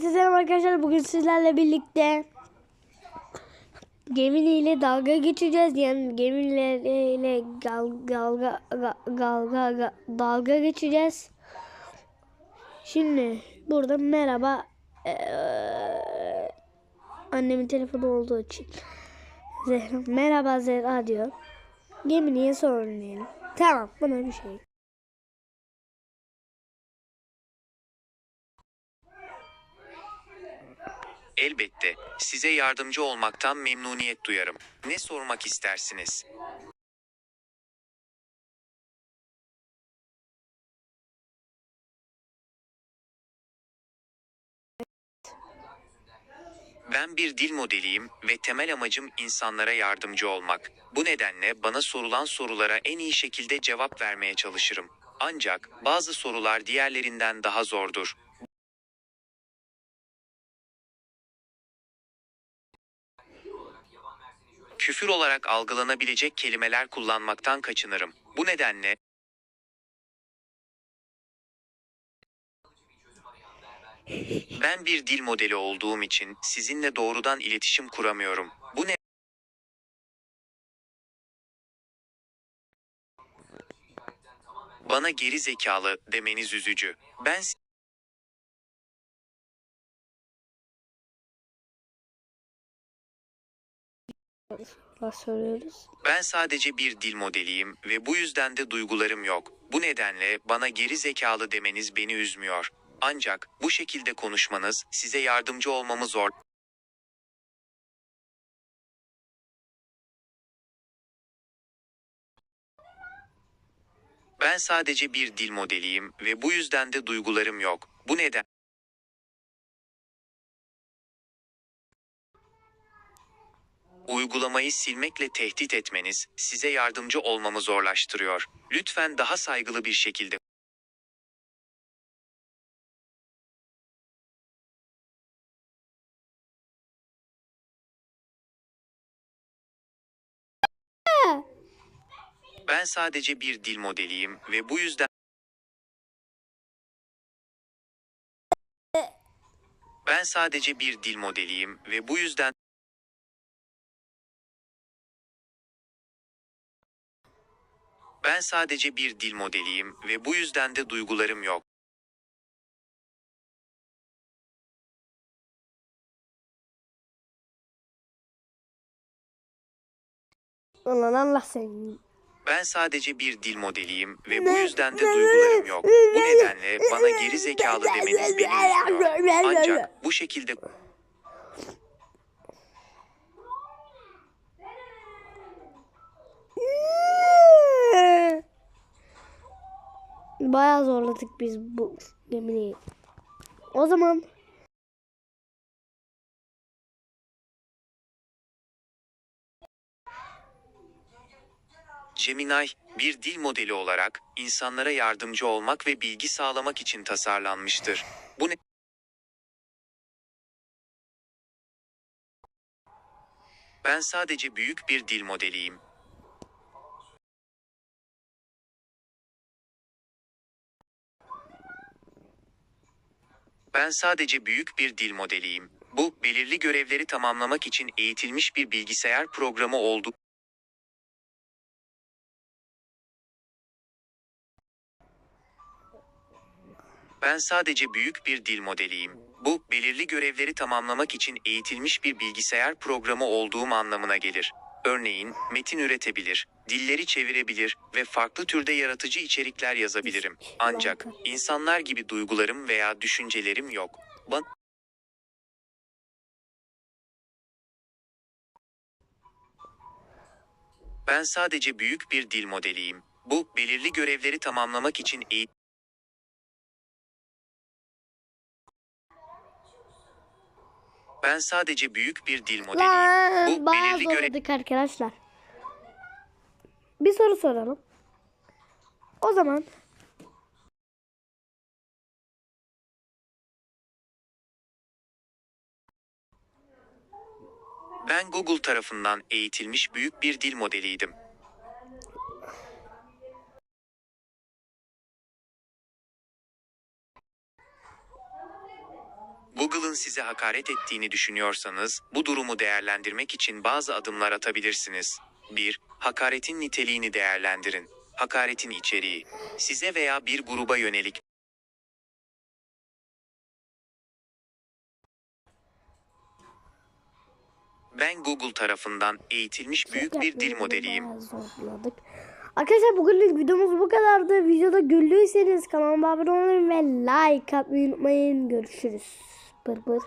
Selam arkadaşlar bugün sizlerle birlikte gemiyle dalga geçeceğiz yani gemilerle gal, galga ga- galga ga- dalga geçeceğiz. Şimdi burada merhaba eee, annemin telefonu olduğu için Zehra merhaba Zehra diyor. Geminiye sorun Tamam bana bir şey. Elbette, size yardımcı olmaktan memnuniyet duyarım. Ne sormak istersiniz? Ben bir dil modeliyim ve temel amacım insanlara yardımcı olmak. Bu nedenle bana sorulan sorulara en iyi şekilde cevap vermeye çalışırım. Ancak bazı sorular diğerlerinden daha zordur. Küfür olarak algılanabilecek kelimeler kullanmaktan kaçınırım. Bu nedenle ben bir dil modeli olduğum için sizinle doğrudan iletişim kuramıyorum. Bu ne Bana geri zekalı demeniz üzücü. Ben söylüyoruz? Ben sadece bir dil modeliyim ve bu yüzden de duygularım yok. Bu nedenle bana geri zekalı demeniz beni üzmüyor. Ancak bu şekilde konuşmanız size yardımcı olmamı zor. Ben sadece bir dil modeliyim ve bu yüzden de duygularım yok. Bu neden Uygulamayı silmekle tehdit etmeniz size yardımcı olmamı zorlaştırıyor. Lütfen daha saygılı bir şekilde Ben sadece bir dil modeliyim ve bu yüzden Ben sadece bir dil modeliyim ve bu yüzden Ben sadece bir dil modeliyim ve bu yüzden de duygularım yok. Ulan Allah seni. Ben sadece bir dil modeliyim ve bu yüzden de duygularım yok. Bu nedenle bana geri zekalı demeniz beni üzüyor. Ancak bu şekilde Bayağı zorladık biz bu gemiyi. O zaman Gemini, bir dil modeli olarak insanlara yardımcı olmak ve bilgi sağlamak için tasarlanmıştır. Bu ne? Ben sadece büyük bir dil modeliyim. Ben sadece büyük bir dil modeliyim. Bu, belirli görevleri tamamlamak için eğitilmiş bir bilgisayar programı oldu. Ben sadece büyük bir dil modeliyim. Bu, belirli görevleri tamamlamak için eğitilmiş bir bilgisayar programı olduğum anlamına gelir. Örneğin, metin üretebilir, dilleri çevirebilir ve farklı türde yaratıcı içerikler yazabilirim. Ancak, insanlar gibi duygularım veya düşüncelerim yok. Ban Ben sadece büyük bir dil modeliyim. Bu, belirli görevleri tamamlamak için eğitim Ben sadece büyük bir dil modeliyim. Bu belirli görev arkadaşlar. Bir soru soralım. O zaman Ben Google tarafından eğitilmiş büyük bir dil modeliydim. Google'ın size hakaret ettiğini düşünüyorsanız, bu durumu değerlendirmek için bazı adımlar atabilirsiniz. 1. Hakaretin niteliğini değerlendirin. Hakaretin içeriği. Size veya bir gruba yönelik Ben Google tarafından eğitilmiş büyük bir dil modeliyim. Arkadaşlar bugünlük videomuz bu kadardı. Videoda güldüyseniz kanalıma abone olmayı ve like atmayı unutmayın. Görüşürüz. Bır bır.